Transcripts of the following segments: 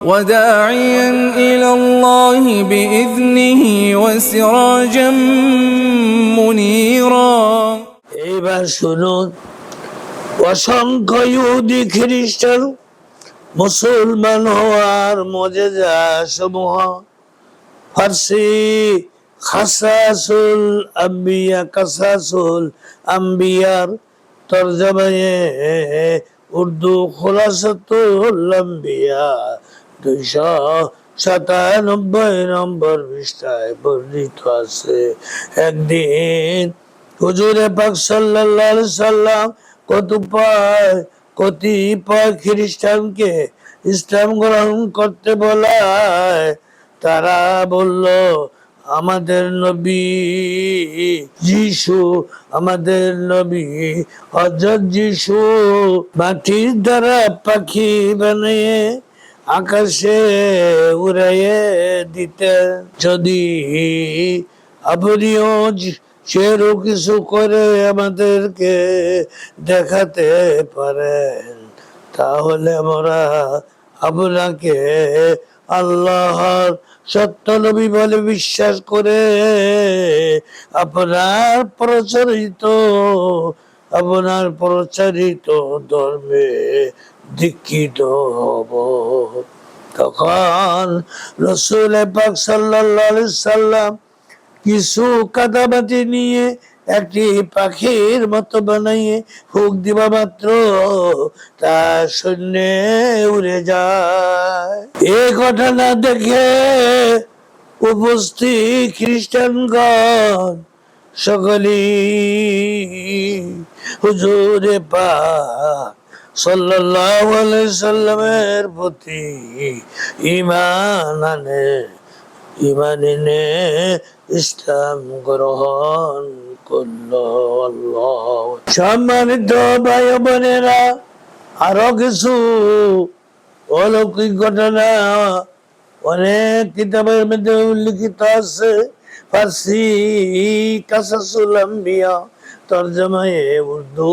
وداعيا إلى الله بإذنه وسراجا منيرا এইবার শুনুন অসংখ্য ইহুদি খ্রিস্টান মুসলমান হওয়ার মজেজা সমূহ ফার্সি খাসাসুল আম্বিয়া কাসাসুল আম্বিয়ার তরজমায়ে উর্দু খোলাসাতুল আম্বিয়া দুইশো সাতানব্বই নম্বর পৃষ্ঠায় বর্ণিত আছে। একদিন হুজুরে পাক সাল্লাল্লাহু সাল্লাম কতিপয় কতিপয় খ্রিস্টানকে ইসলাম গ্রহণ করতে বলায়, তারা বলল, আমাদের নবী যিশু, আমাদের নবী হজরত যিশু মাটির দ্বারা পাখি বানিয়ে আকাশে উড়াইয়ে দিতে। যদি আপনিও সেরও কিছু করে আমাদেরকে দেখাতে পারেন, তাহলে আমরা আপনাকে আল্লাহর সত্য নবী বলে বিশ্বাস করে আপনার প্রচারিত আপনার প্রচারিত ধর্মে দীক্ষিত হব। তখন রসুল পাক আলাইহি সাল্লাম কিছু কাদামাটি নিয়ে একটি পাখির মতো বানাইয়ে হুক দিবা মাত্র, তা শূন্যে উড়ে যায়। এই ঘটনা দেখে উপস্থিত খ্রিস্টানগণ সকলেই হুজুরে আলাইহি সাল্লামের প্রতি ঈমান আনে ইমান এনে ইসলাম গ্রহণ করল সম্মানিত ভাই বোনেরা, আরও কিছু অলৌকিক ঘটনা অনেক কিতাবের মধ্যে উল্লিখিত আছে। ফার্সি কাসাসুল আম্বিয়া, তরজমায়ে উর্দু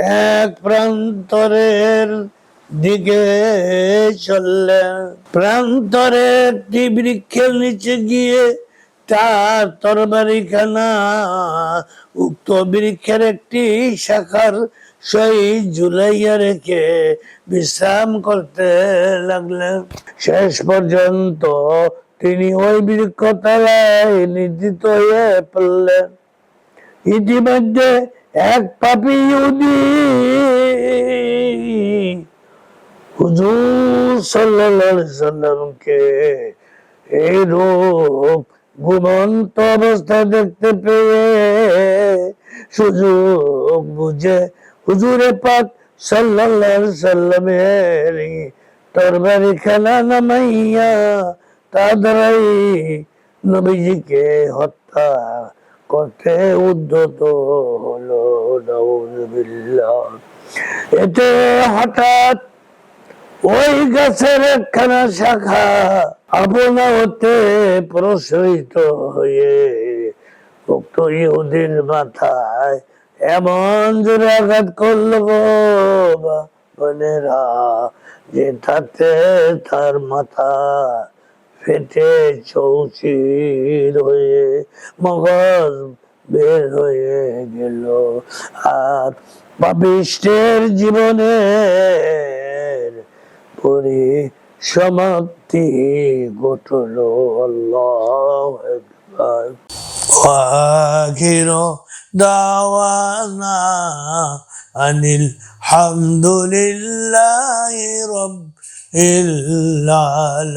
এক প্রান্তরের দিকে চললেন প্রান্তরে একটি বৃক্ষের নিচে গিয়ে তার তরবারিখানা, উক্ত বৃক্ষের একটি শাখার সহিত জুলাইয়া রেখে বিশ্রাম করতে লাগলেন। শেষ পর্যন্ত তিনি ওই বৃক্ষ তলায় নির্দিত হয়ে পড়লেন। ইতিমধ্যে এক পাপি ইহুদি হুজুর সাল্লাল্লাহু আলাইহি সাল্লামকে এই রূপ ঘুমন্ত অবস্থায় দেখতে পেয়ে সুযোগ বুঝে হুজুরে পাক সাল্লাল্লাহু সাল্লামের তরবারি খানা নামাইয়া তাদেরাই নবীজিকে হত্যা করতে উদ্যত হলো এতে হঠাৎ ওই গাছের একখানা শাখা আপনা হতে প্রসারিত হয়ে উক্ত ইহুদির মাথায় এমন জোরে আঘাত করল বোনেরা যে তাতে তার মাথা ফেটে চৌচির হয়ে মগজ বের হয়ে গেল। আর পাপিষ্টের জীবনের পরি সমাপ্তি ঘটল। আল্লাহ দাওয়ানা আনিল হামদুলিল্লাহ রব العالمين.